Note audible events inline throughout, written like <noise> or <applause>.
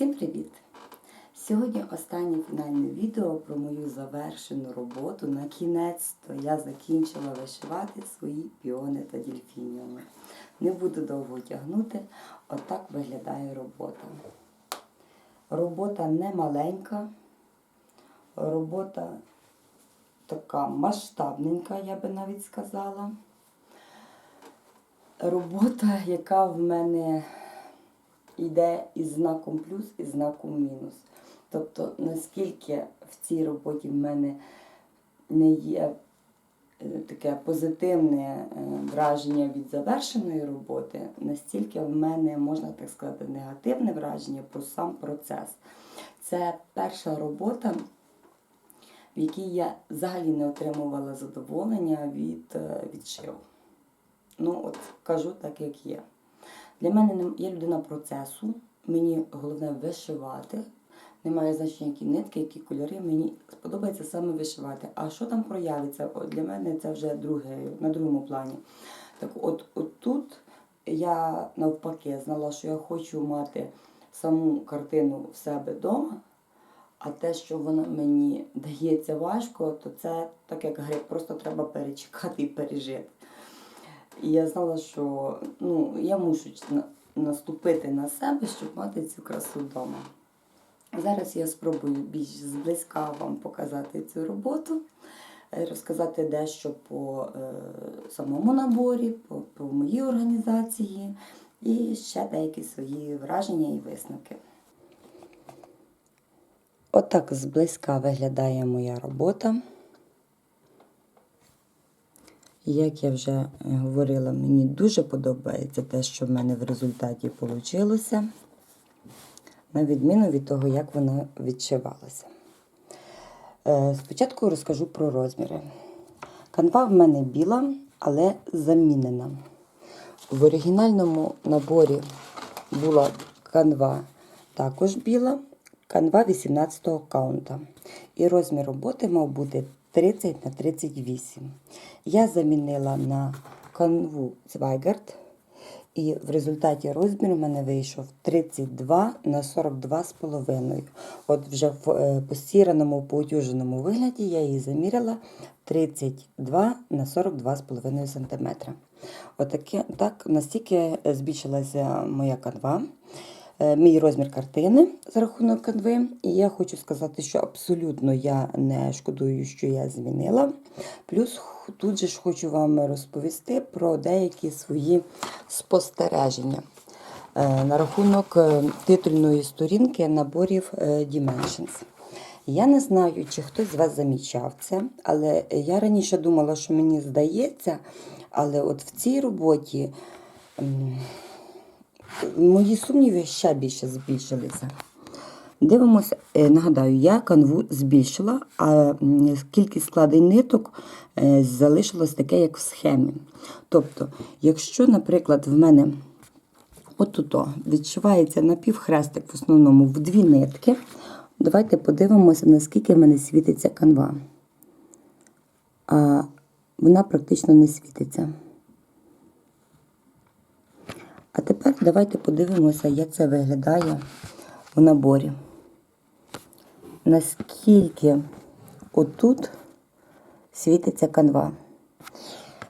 Всім привіт! Сьогодні останнє фінальне відео про мою завершену роботу. На кінець-то я закінчила вишивати свої піони та дельфініуми. Не буду довго тягнути, отак виглядає робота. Робота не маленька, робота така масштабненька, я би навіть сказала. Робота, яка в мене йде із знаком плюс і знаком мінус. Тобто, наскільки в цій роботі в мене не є е, таке позитивне е, враження від завершеної роботи, настільки в мене, можна так сказати, негативне враження про сам процес. Це перша робота, в якій я взагалі не отримувала задоволення від е, відшиву. Ну, от кажу так, як є. Для мене я людина процесу, мені головне вишивати. Немає значення, які нитки, які кольори. Мені сподобається саме вишивати. А що там проявиться? От для мене це вже друге, на другому плані. Так от, от тут я навпаки знала, що я хочу мати саму картину в себе вдома, а те, що воно мені дається важко, то це так як гриб, просто треба перечекати і пережити. І я знала, що ну, я мушу наступити на себе, щоб мати цю красу вдома. Зараз я спробую більш зблизька вам показати цю роботу, е, розказати дещо по е, самому наборі, по, по моїй організації і ще деякі свої враження і висновки. Отак зблизька виглядає моя робота. Як я вже е, говорила, мені дуже подобається те, що в мене в результаті вийшло, на відміну від того, як воно відшивалося. Е, Спочатку розкажу про розміри. Канва в мене біла, але замінена. В оригінальному наборі була канва також біла, канва 18 каунта. І розмір роботи мав бути 30 на 38. Я замінила на канву Zweigert, і в результаті розмір у мене вийшов 32 на 42,5. От вже в е, постіраному, поутюженому вигляді я її заміряла 32 на 42,5 см. Отаке, так, настільки збільшилася моя канва. Е, Мій розмір картини за рахунок канви. І я хочу сказати, що абсолютно я не шкодую, що я змінила. Плюс тут же ж хочу вам розповісти про деякі свої спостереження е, на рахунок е, титульної сторінки наборів Dimensions. Я не знаю, чи хтось з вас замічав це, але я раніше думала, що мені здається, але от в цій роботі мої сумніви ще більше збільшилися. Дивимося, е, нагадаю, я канву збільшила, а кількість складень ниток е, залишилось таке, як в схемі. Тобто, якщо, наприклад, в мене отут відшивається напівхрестик в основному в дві нитки, давайте подивимося, наскільки в мене світиться канва. А вона практично не світиться. А тепер давайте подивимося, як це виглядає в наборі. Наскільки отут світиться канва.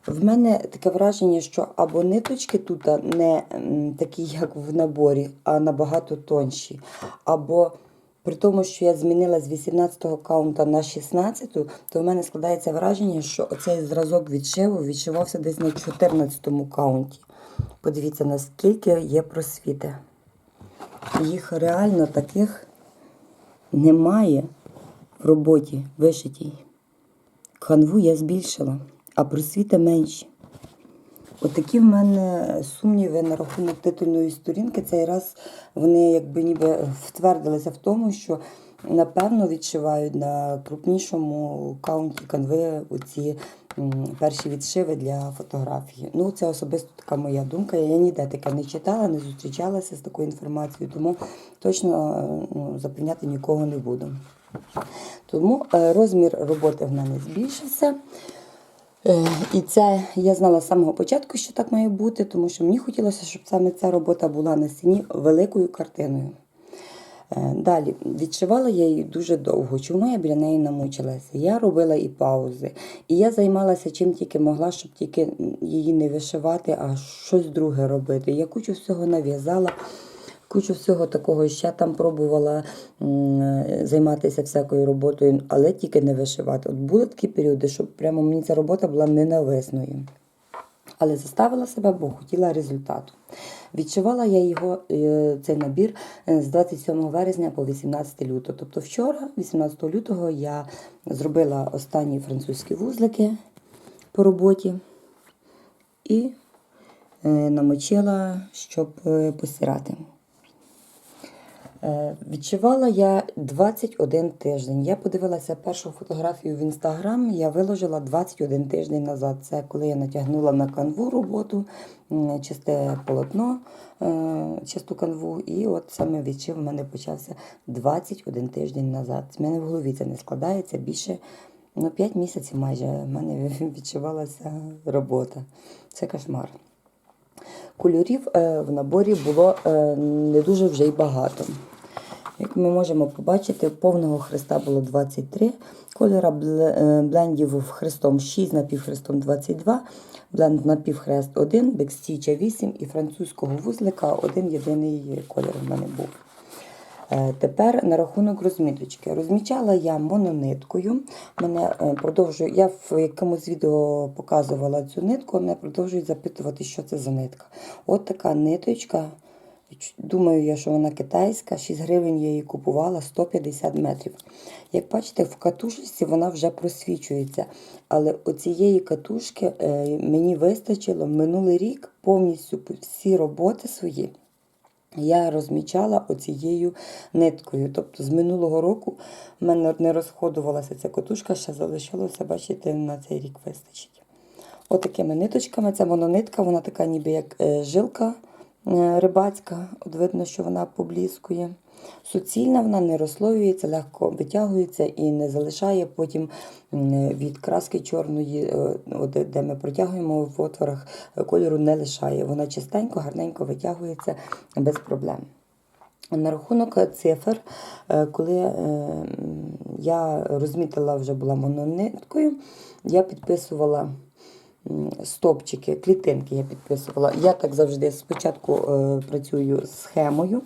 В мене таке враження, що або ниточки тут не такі, як в наборі, а набагато тонші. Або при тому, що я змінила з 18-го каунта на 16, то в мене складається враження, що оцей зразок відшиву відшивався десь на 14-му каунті. Подивіться, наскільки є просвіти. Їх реально таких немає в роботі вишитій. Канву я збільшила, а просвіти менші. Отакі в мене сумніви на рахунок титульної сторінки. Цей раз вони якби ніби втвердилися в тому, що напевно відшивають на крупнішому каунті канви оці перші відшиви для фотографії. Ну, це особисто така моя думка. Я ніде таке не читала, не зустрічалася з такою інформацією, тому точно е, ну, запевняти нікого не буду. Тому е, розмір роботи в мене збільшився. Е, І це я знала з самого початку, що так має бути, тому що мені хотілося, щоб саме ця робота була на стіні великою картиною. Е, Далі відшивала я її дуже довго. Чому я біля неї намучилася? Я робила і паузи, і я займалася чим тільки могла, щоб тільки її не вишивати, а щось друге робити. Я кучу всього нав'язала. Кучу всього такого ще там пробувала займатися всякою роботою, але тільки не вишивати. От були такі періоди, що прямо мені ця робота була ненависною. Але заставила себе, бо хотіла результату. Відшивала я його, е, цей набір е, з 27 вересня по 18 лютого. Тобто вчора, 18 лютого, я зробила останні французькі вузлики по роботі і е, намочила, щоб постирати. Е, Відчувала я 21 тиждень. Я подивилася першу фотографію в інстаграм. Я виложила 21 тиждень назад. Це коли я натягнула на канву роботу, чисте полотно, е, чисту канву. І от саме відчив у мене почався 21 тиждень назад. В мене в голові це не складається більше ну, 5 місяців майже. в мене <laughs> відчувалася робота. Це кошмар. Кольорів е, в наборі було не дуже вже й багато. Як ми можемо побачити, повного хреста було 23, кольора е, блендів хрестом 6, напівхрестом 22, бленд напівхрест 1, бекстіча 8 і французького вузлика один єдиний колір в мене був. Е, Тепер на рахунок розміточки. Розмічала я монониткою. Мене е, продовжує, я в якомусь відео показувала цю нитку, мене продовжують запитувати, що це за нитка. От така ниточка. Думаю я, що вона китайська, 6 гривень я її купувала 150 метрів. Як бачите, в катушці вона вже просвічується. Але оцієї катушки е, мені вистачило минулий рік повністю всі роботи свої я розмічала оцією ниткою. Тобто з минулого року в мене не розходувалася ця котушка, ще залишилося, бачите, на цей рік вистачить. Отакими ниточками. Це мононитка, вона така ніби як е, жилка рибацька. От видно, що вона побліскує. Суцільна вона не розслоюється, легко витягується і не залишає потім від краски чорної, е, де- ми протягуємо в отворах, е, кольору не лишає. Вона чистенько, гарненько витягується без проблем. На рахунок цифр, е, коли е, я розмітила вже була монониткою, я підписувала стопчики, клітинки я підписувала. Я так завжди спочатку е, працюю з схемою.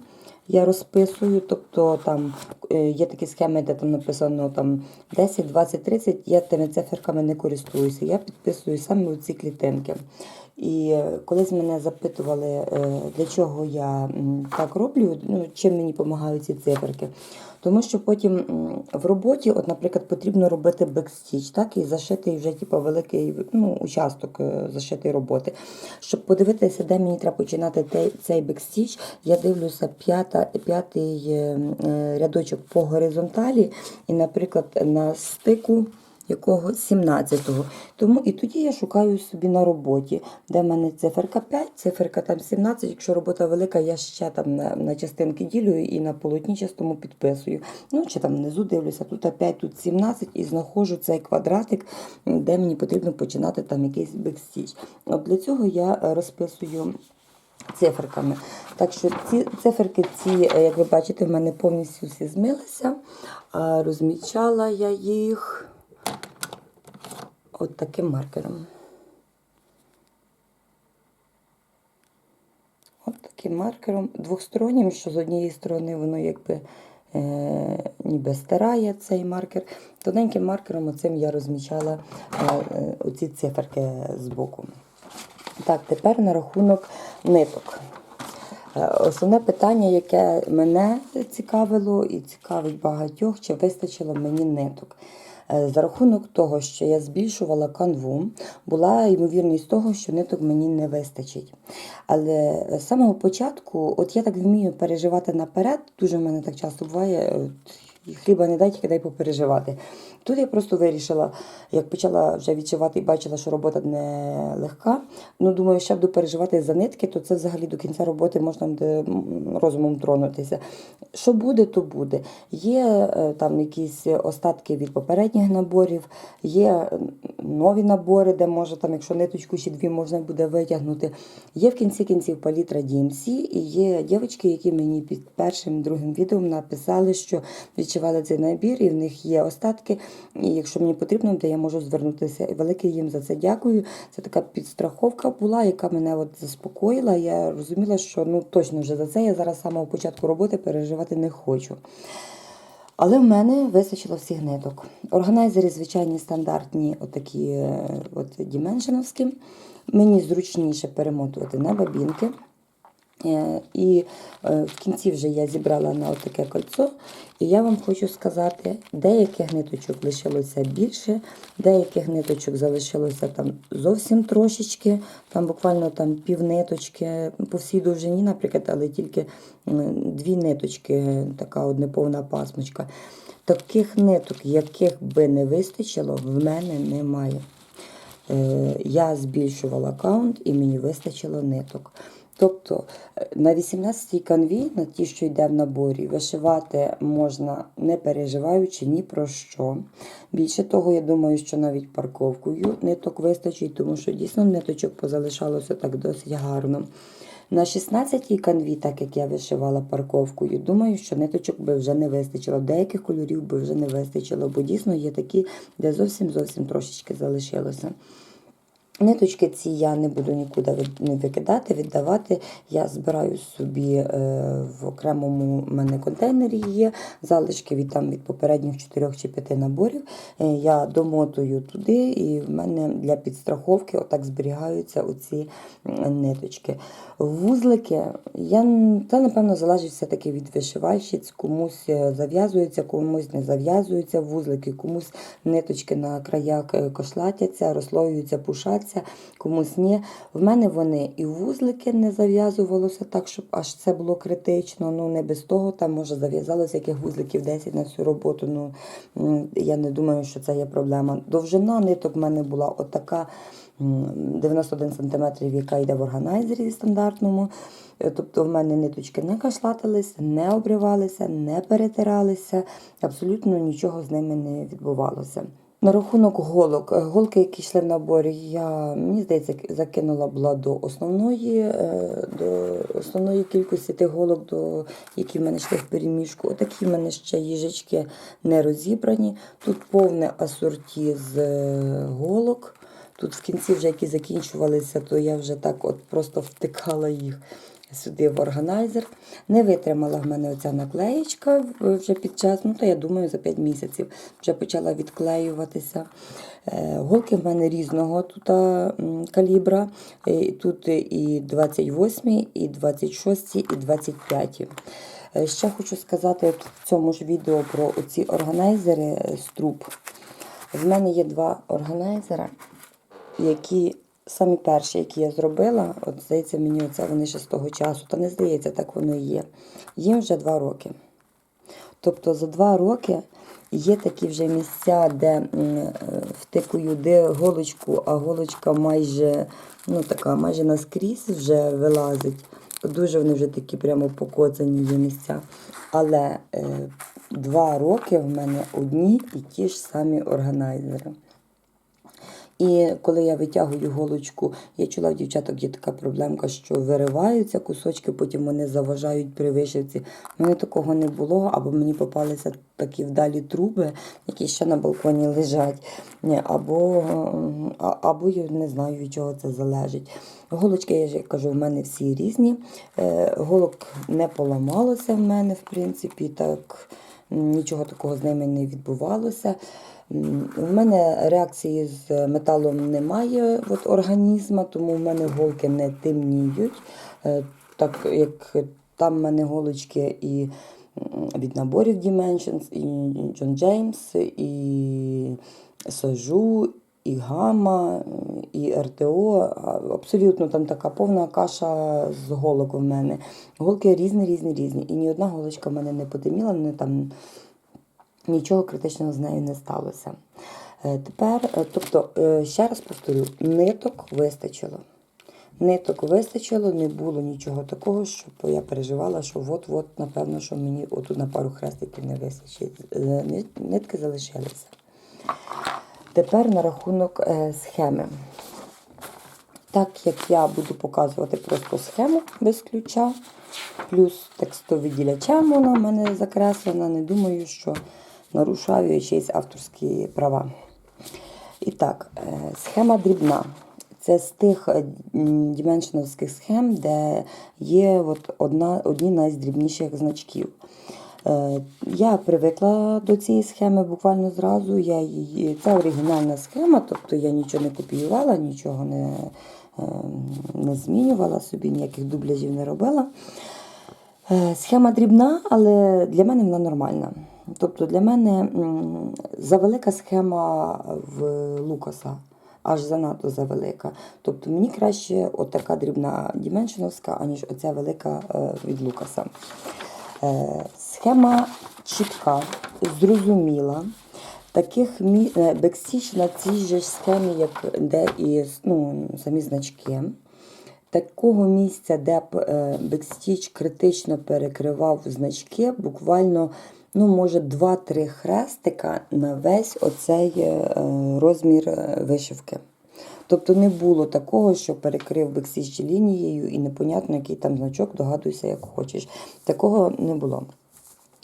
Я розписую, тобто там е, є такі схеми, де там написано там 10, 20, 30, я тими циферками не користуюся. Я підписую саме ці клітинки. І е, колись мене запитували, е, для чого я так роблю, ну, чим мені допомагають ці циферки. Тому що потім в роботі, от, наприклад, потрібно робити бекстіч, так, і зашитий вже типу, великий ну, участок е, зашитої роботи. Щоб подивитися, де мені треба починати цей бекстіч, я дивлюся п'ята, п'ятий рядочок по горизонталі, і, наприклад, на стику якого 17-го. Тому і тоді я шукаю собі на роботі, де в мене циферка 5, циферка там 17. Якщо робота велика, я ще там на, на частинки ділю і на полотні частому підписую. Ну, чи там внизу дивлюся, тут 5, тут 17 і знаходжу цей квадратик, де мені потрібно починати там якийсь бекстіч. От для цього я розписую циферками. Так що ці циферки, ці, як ви бачите, в мене повністю всі змилися. Розмічала я їх от таким маркером. От таким маркером двохстороннім, що з однієї сторони воно якби е, ніби стирає цей маркер. Тоненьким маркером оцим я розмічала е, е, оці циферки з боку. Так, тепер на рахунок ниток. Е, Основне питання, яке мене цікавило і цікавить багатьох, чи вистачило мені ниток. Е, За рахунок того, що я збільшувала канву, була ймовірність того, що ниток мені не вистачить. Але з самого початку, от я так вмію переживати наперед, дуже в мене так часто буває. Хліба не дай, тільки дай попереживати. Тут я просто вирішила, як почала вже відчувати і бачила, що робота не легка. Ну, думаю, ще буду переживати за нитки, то це взагалі до кінця роботи можна буде розумом тронутися. Що буде, то буде. Є е, там якісь остатки від попередніх наборів, є нові набори, де може там, якщо ниточку чи дві можна буде витягнути. Є в кінці кінців палітра DMC, і є дівчатки, які мені під першим другим відео написали, що відчували цей набір, і в них є остатки. І якщо мені потрібно, то я можу звернутися. І велике їм за це дякую. Це така підстраховка була, яка мене от заспокоїла. Я розуміла, що ну точно вже за це я зараз з самого початку роботи переживати не хочу. Але в мене вистачило всіх ниток. Органайзери звичайні стандартні, отакі е, от діменшеновські. Мені зручніше перемотувати на бабінки. І е, в кінці вже я зібрала на таке кольцо. І я вам хочу сказати, деяких ниточок лишилося більше, деяких ниточок залишилося там зовсім трошечки, там буквально там пів ниточки по всій довжині, наприклад, але тільки дві ниточки, така одне повна пасмочка. Таких ниток, яких би не вистачило, в мене немає. Е, я збільшувала аккаунт і мені вистачило ниток. Тобто е, на 18-й канві, на ті, що йде в наборі, вишивати можна не переживаючи ні про що. Більше того, я думаю, що навіть парковкою ниток вистачить, тому що дійсно ниточок позалишалося так досить гарно. На 16-й канві, так як я вишивала парковкою, думаю, що ниточок би вже не вистачило. Деяких кольорів би вже не вистачило, бо дійсно є такі, де зовсім зовсім трошечки залишилося. Ниточки ці я не буду нікуди не викидати, віддавати. Я збираю собі е, в окремому мене контейнері є залишки від там від попередніх 4 чи 5 наборів. Е, я домотую туди, і в мене для підстраховки отак зберігаються оці ниточки. Вузлики, я, це, напевно, залежить все-таки від вишивальщиць, комусь е, зав'язується, комусь не зав'язуються вузлики, комусь ниточки на краях кошлатяться, розслоюються, пушаться, комусь ні. В мене вони і вузлики не зав'язувалося так, щоб аж це було критично. Ну не без того, там може зав'язалося яких вузликів 10 на всю роботу. Ну я не думаю, що це є проблема. Довжина ниток в мене була отака. 91 см, яка йде в органайзері стандартному. Е, Тобто в мене ниточки не кашлатилися, не обривалися, не перетиралися, абсолютно нічого з ними не відбувалося. На рахунок голок, Е, голки, які йшли в наборі, я мені здається, закинула була до основної, е, до основної кількості тих голок, до які в мене йшли в переміжку. Отакі в мене ще їжачки не розібрані. Тут повне асорті з е, голок. Тут в кінці вже які закінчувалися, то я вже так от просто втикала їх сюди в органайзер. Не витримала в мене оця наклеєчка вже під час, ну то я думаю, за 5 місяців вже почала відклеюватися. Е, Голки в мене різного тут калібра. Тут і 28, і 26, і 25. Е, Ще хочу сказати в цьому ж відео про оці органайзери е, з труб. В мене є два органайзера, які самі перші, які я зробила, от здається, мені оце вони ще з того часу, та не здається, так воно і є. Їм вже два роки. Тобто за два роки є такі вже місця, де е, втикую, де голочку, а голочка майже, ну така, майже наскрізь вже вилазить. Дуже вони вже такі прямо покоцані є місця. Але е, два роки в мене одні і ті ж самі органайзери. І коли я витягую голочку, я чула в дівчаток є така проблемка, що вириваються кусочки, потім вони заважають при вишивці. У мене такого не було, або мені попалися такі вдалі труби, які ще на балконі лежать. Або, або я не знаю, від чого це залежить. Голочки, я ж кажу, в мене всі різні. Е, Голок не поламалося в мене, в принципі, так нічого такого з ними не відбувалося. У мене реакції з металом немає от, організму, тому в мене голки не темніють. Е, Так як там в мене голочки і від наборів Dimensions, і John James, і Сожу, і Гама, і РТО. Абсолютно там така повна каша з голок у мене. Голки різні, різні, різні. І ні одна голочка в мене не потемніла, не там нічого критичного з нею не сталося. Е, Тепер, е, тобто, е, ще раз повторю, ниток вистачило. Ниток вистачило, не було нічого такого, щоб я переживала, що от-от, напевно, що мені отут на пару хрестиків не вистачить. Нитки залишилися. Тепер на рахунок схеми. Так як я буду показувати просто схему без ключа, плюс текстовиділячем вона в мене закреслена, не думаю, що нарушаю чиїсь авторські права. І так, е, схема дрібна. Це з тих е, м, діменшеновських схем, де є от одна, одні з найдрібніших значків. Е, Я привикла до цієї схеми буквально зразу. Я її, це оригінальна схема, тобто я нічого не копіювала, нічого не, не змінювала собі, ніяких дубляжів не робила. Схема дрібна, але для мене вона нормальна. Тобто для мене завелика схема в Лукаса, аж занадто завелика. Тобто мені краще отака дрібна діменшеновська, аніж оця велика е, від Лукаса. Е, Схема чітка, зрозуміла. Таких мі... е, бекстіч на цій же схемі, як де і ну, самі значки. Такого місця, де бекстіч критично перекривав значки, буквально, ну, може, 2-3 хрестика на весь оцей е, розмір е, вишивки. Тобто не було такого, що перекрив бекстіч лінією і непонятно, який там значок, догадуйся, як хочеш. Такого не було.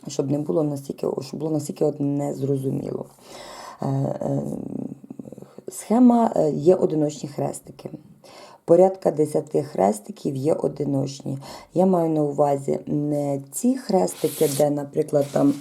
Щоб не було настільки, щоб було настільки от незрозуміло. Е, Схема є одиночні хрестики. Порядка 10 хрестиків є одиночні. Я маю на увазі не ці хрестики, де, наприклад, там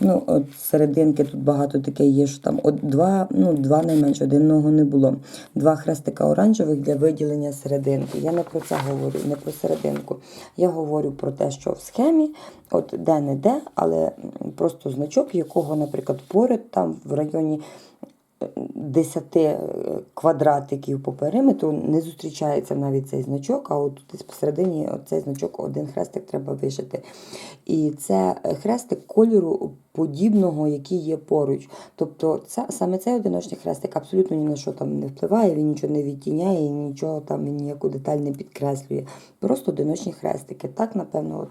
ну, от серединки тут багато таке є, що там от два, ну, два найменше, одного не було. Два хрестика оранжевих для виділення серединки. Я не про це говорю, не про серединку. Я говорю про те, що в схемі, от де-не-де, але просто значок, якого, наприклад, поряд там в районі 10 е, квадратиків по периметру не зустрічається навіть цей значок, а от десь посередині цей значок один хрестик треба вишити. І це хрестик кольору подібного, який є поруч. Тобто це, саме цей одиночний хрестик абсолютно ні на що там не впливає, він нічого не відтіняє, нічого там ніяку деталь не підкреслює. Просто одиночні хрестики. Так, напевно, от,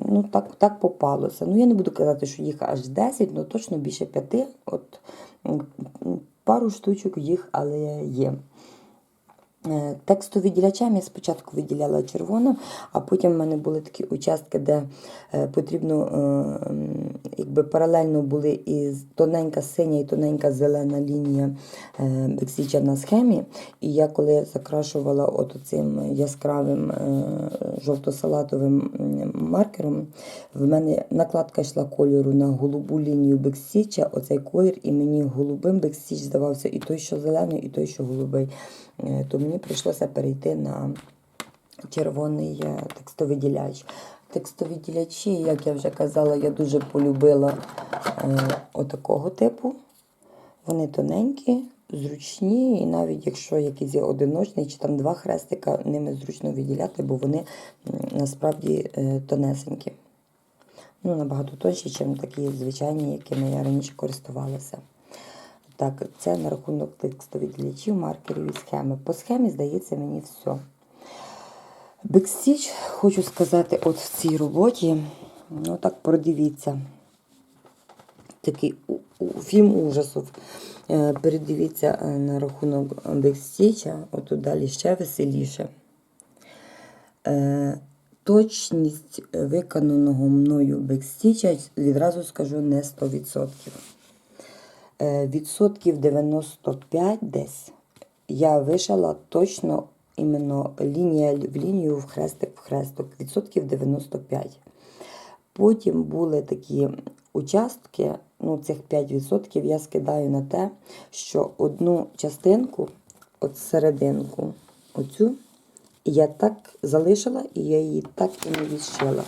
ну, так, так попалося. Ну, я не буду казати, що їх аж 10, але точно більше 5. От, пару штучок їх, але є. Е, Текстовиділячам я спочатку виділяла червоним, а потім в мене були такі участки, де е, потрібно е, якби паралельно були і тоненька синя і тоненька зелена лінія бексіча на схемі. І я коли закрашувала от цим яскравим жовто-салатовим маркером, в мене накладка йшла кольору на голубу лінію бексіча, оцей колір, і мені голубим бексіч здавався і той, що зелений, і той, що голубий. Е, То мені прийшлося перейти на червоний е, текстовиділяч. Текстовиділячі, як я вже казала, я дуже полюбила е, отакого типу. Вони тоненькі, зручні, і навіть якщо якийсь є одиночний чи там два хрестика, ними зручно виділяти, бо вони насправді е, тонесенькі. Ну, набагато тонші, ніж такі звичайні, якими я раніше користувалася. Так, це на рахунок текстових текстовідлічів, маркерів і схеми. По схемі, здається, мені все. Бекстіч, хочу сказати, от в цій роботі, ну так продивіться. Такий фільм ужасів. Е, Передивіться е, на рахунок бекстіча, отут далі ще веселіше. Е, Точність виконаного мною бекстіча, відразу скажу, не 100%. Е, Відсотків 95 десь я вишила точно іменно лінія в лінію, в хрестик в хресток. Відсотків 95. Потім були такі участки, ну цих 5% я скидаю на те, що одну частинку, от серединку, оцю, я так залишила, і я її так і не відшила.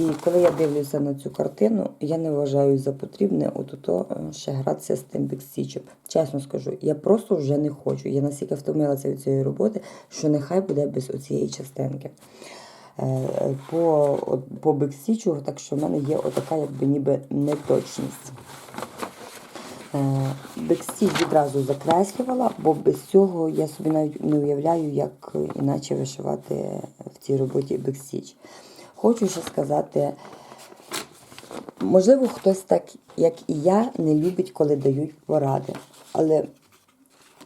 І коли я дивлюся на цю картину, я не вважаю за потрібне отото е, ще гратися з тим бікстічем. Чесно скажу, я просто вже не хочу. Я настільки втомилася від цієї роботи, що нехай буде без оцієї частинки. е, по, от, по бекстічу, так що в мене є отака якби ніби неточність. Е, відразу закреслювала, бо без цього я собі навіть не уявляю, як іначе вишивати в цій роботі бекстіч. Хочу ще сказати, можливо, хтось так, як і я, не любить, коли дають поради. Але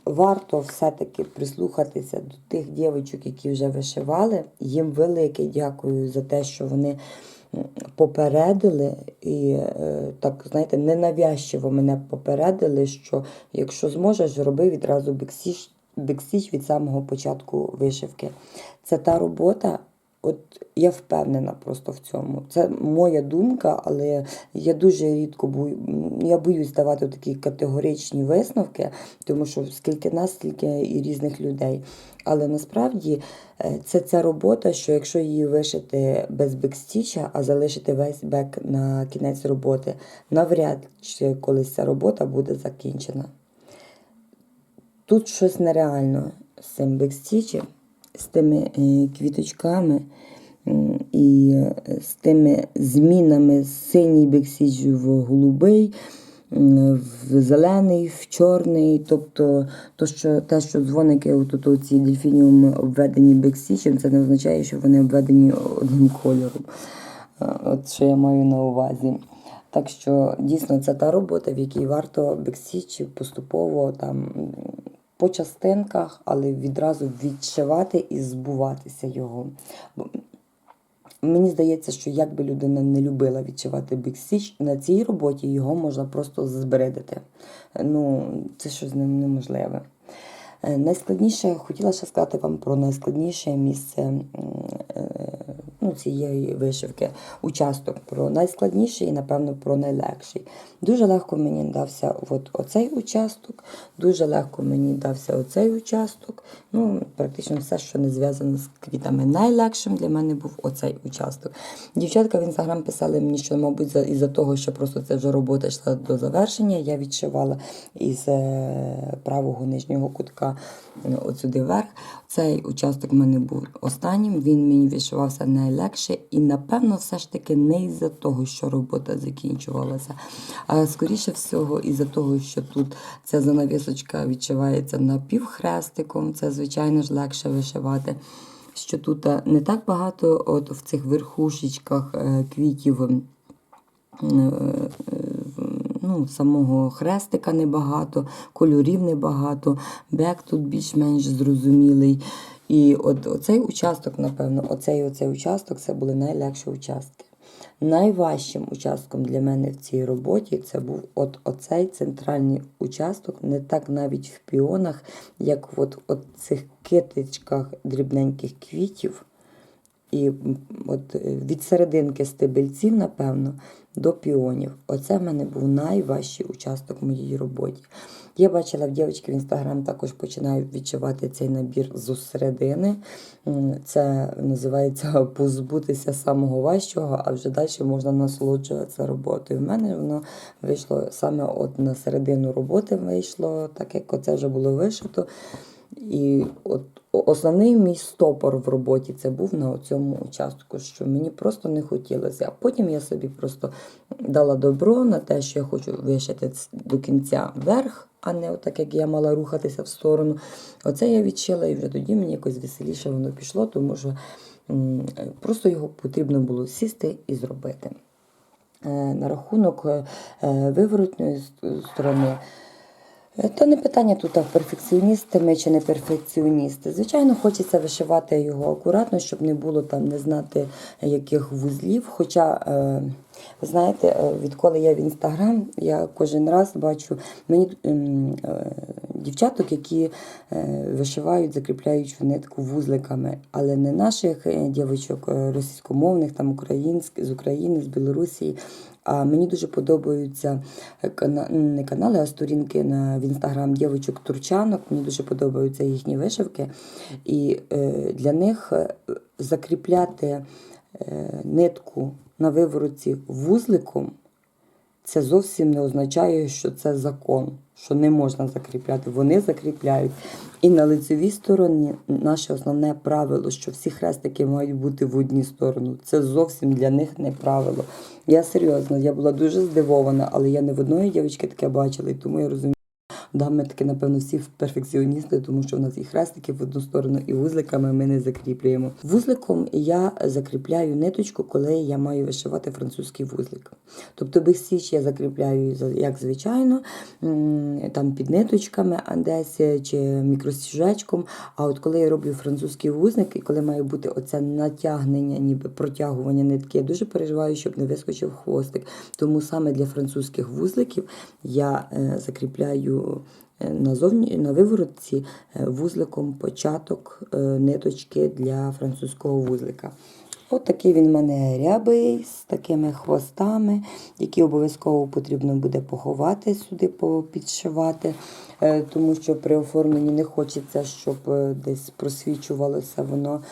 варто все-таки прислухатися до тих дівчаток, які вже вишивали. Їм велике дякую за те, що вони попередили і е, так, знаєте, ненавязчиво мене попередили, що якщо зможеш, роби відразу бексіч від самого початку вишивки. Це та робота. От я впевнена просто в цьому. Це моя думка, але я дуже рідко бою, я боюсь давати такі категоричні висновки, тому що скільки нас, стільки і різних людей. Але насправді е, це ця робота, що якщо її вишити без бекстіча, а залишити весь бек на кінець роботи, навряд чи колись ця робота буде закінчена. Тут щось нереально з цим бекстічем, з тими е, квіточками і е, з тими змінами з синій бексіч в голубий, в зелений, в чорний. Тобто то, що, те, що дзвоники отут ці дельфініуми обведені бексічем, це не означає, що вони обведені одним кольором. Е, От що я маю на увазі. Так що дійсно це та робота, в якій варто бексічі поступово там по частинках, але відразу відшивати і збуватися його. Мені здається, що як би людина не любила відчувати біксіч, на цій роботі його можна просто збридити. Ну, це щось не- неможливе. Е, Найскладніше, хотіла ще сказати вам про найскладніше місце е, ну, цієї вишивки, участок, про найскладніший і, напевно, про найлегший. Дуже легко мені дався от оцей участок, дуже легко мені дався оцей участок. Ну, практично все, що не зв'язано з квітами. Найлегшим для мене був оцей участок. Дівчатка в інстаграм писали мені, що, мабуть, за, із-за того, що просто це вже робота йшла до завершення, я відшивала із е, правого нижнього кутка е, от сюди вверх. Цей участок в мене був останнім, він мені відшивався найлегше, і напевно, все ж таки не із-за того, що робота закінчувалася. А скоріше всього, із-за того, що тут ця занавісочка відшивається напівхрестиком, це звичайно ж легше вишивати. Що тут е, не так багато, от в цих верхушечках е, квітів. е, Ну, самого хрестика небагато, кольорів небагато, бек тут більш-менш зрозумілий. І от оцей участок, напевно, оцей оцей участок це були найлегші участки. Найважчим участком для мене в цій роботі це був от оцей центральний участок, не так навіть в піонах, як от, от цих китичках дрібненьких квітів. І от е, від серединки стебельців, напевно, до піонів. Оце в мене був найважчий участок в моїй роботі. Я бачила в дівчатки в інстаграм також починають відчувати цей набір з середини. Це називається позбутися самого важчого, а вже далі можна насолоджуватися роботою. В мене воно вийшло саме от на середину роботи вийшло, так як оце вже було вишито. І от основний мій стопор в роботі це був на цьому участку, що мені просто не хотілося. А потім я собі просто дала добро на те, що я хочу вишити до кінця вверх, а не отак, як я мала рухатися в сторону. Оце я відчила, і вже тоді мені якось веселіше воно пішло, тому що просто його потрібно було сісти і зробити. Е, На рахунок е, виворотної сторони. Е, То не питання тут, перфекціоністи ми чи не перфекціоністи. Звичайно, хочеться вишивати його акуратно, щоб не було там не знати яких вузлів. Хоча, е, ви знаєте, е, відколи я в інстаграм, я кожен раз бачу мені е, дівчаток, які е, вишивають, закріпляють в нитку вузликами, але не наших е, дівчаток е, російськомовних, там українських з України, з Білорусі. А мені дуже подобаються е, кана... не канали, а сторінки в інстаграм дівочок турчанок. Мені дуже подобаються їхні вишивки. І е, для них е, закріпляти нитку на вивороці вузликом це зовсім не означає, що це закон, що не можна закріпляти. Вони закріпляють. І на лицевій стороні наше основне правило, що всі хрестики мають бути в одній сторону. Це зовсім для них не правило. Я серйозно, я була дуже здивована, але я не в одної дівчинки таке бачила, і тому я розумію. Да, ми таки, напевно, всі перфекціоністи, тому що в нас і хрестики в одну сторону, і вузликами ми не закріплюємо. Вузликом я закріпляю ниточку, коли я маю вишивати французький вузлик. Тобто бексіч я закріпляю за- як звичайно, там під ниточками десь чи мікросіжечком. А от коли я роблю французький вузлик, і коли має бути оце натягнення, ніби протягування нитки, я дуже переживаю, щоб не вискочив хвостик. Тому саме для французьких вузликів я е, закріпляю назовні на виворотці е, вузликом початок е, ниточки для французького вузлика. От такий він в мене рябий з такими хвостами, які обов'язково потрібно буде поховати сюди, підшивати, тому що при оформленні не хочеться, щоб е, десь просвічувалося воно.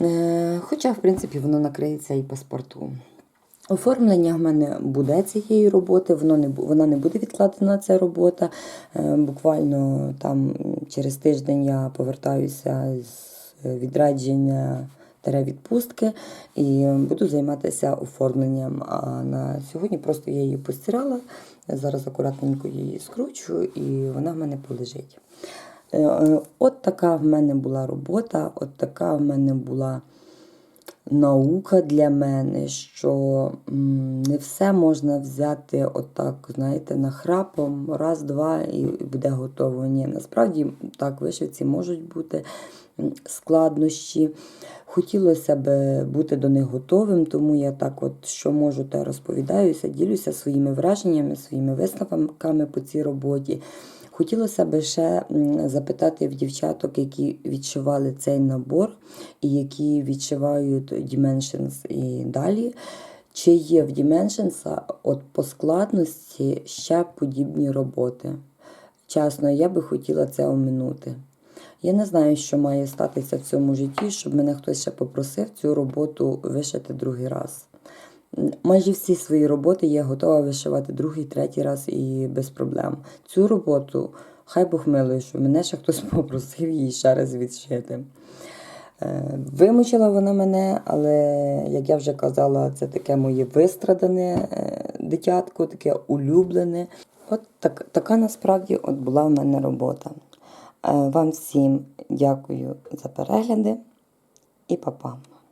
Е, Хоча, в принципі, воно накриється і паспорту. Оформлення в мене буде цієї роботи, воно не, вона не буде відкладена ця робота. Е, Буквально там через тиждень я повертаюся з е, відрядження та відпустки і буду займатися оформленням. А на сьогодні просто я її постирала. Зараз акуратненько її скручу і вона в мене полежить. Е, От така в мене була робота, от така в мене була наука для мене, що не все можна взяти отак, знаєте, нахрапом, раз, два і буде готово. Ні, насправді так, вишивці можуть бути складнощі. Хотілося б бути до них готовим, тому я так, от що можу, те розповідаюся, ділюся своїми враженнями, своїми висновками по цій роботі. Хотілося б ще запитати в дівчаток, які відшивали цей набор і які відшивають Dimensions і далі. Чи є в Dimensions от по складності ще подібні роботи? Чесно, я би хотіла це оминути. Я не знаю, що має статися в цьому житті, щоб мене хтось ще попросив цю роботу вишити другий раз. Майже всі свої роботи я готова вишивати другий, третій раз і без проблем. Цю роботу, хай Бог милує, що мене ще хтось <laughs> попросив її ще раз відшити. Е, Вимучила вона мене, але, як я вже казала, це таке моє вистрадане е, дитятко, таке улюблене. От так, така насправді от була в мене робота. Е, Вам всім дякую за перегляди і па-па.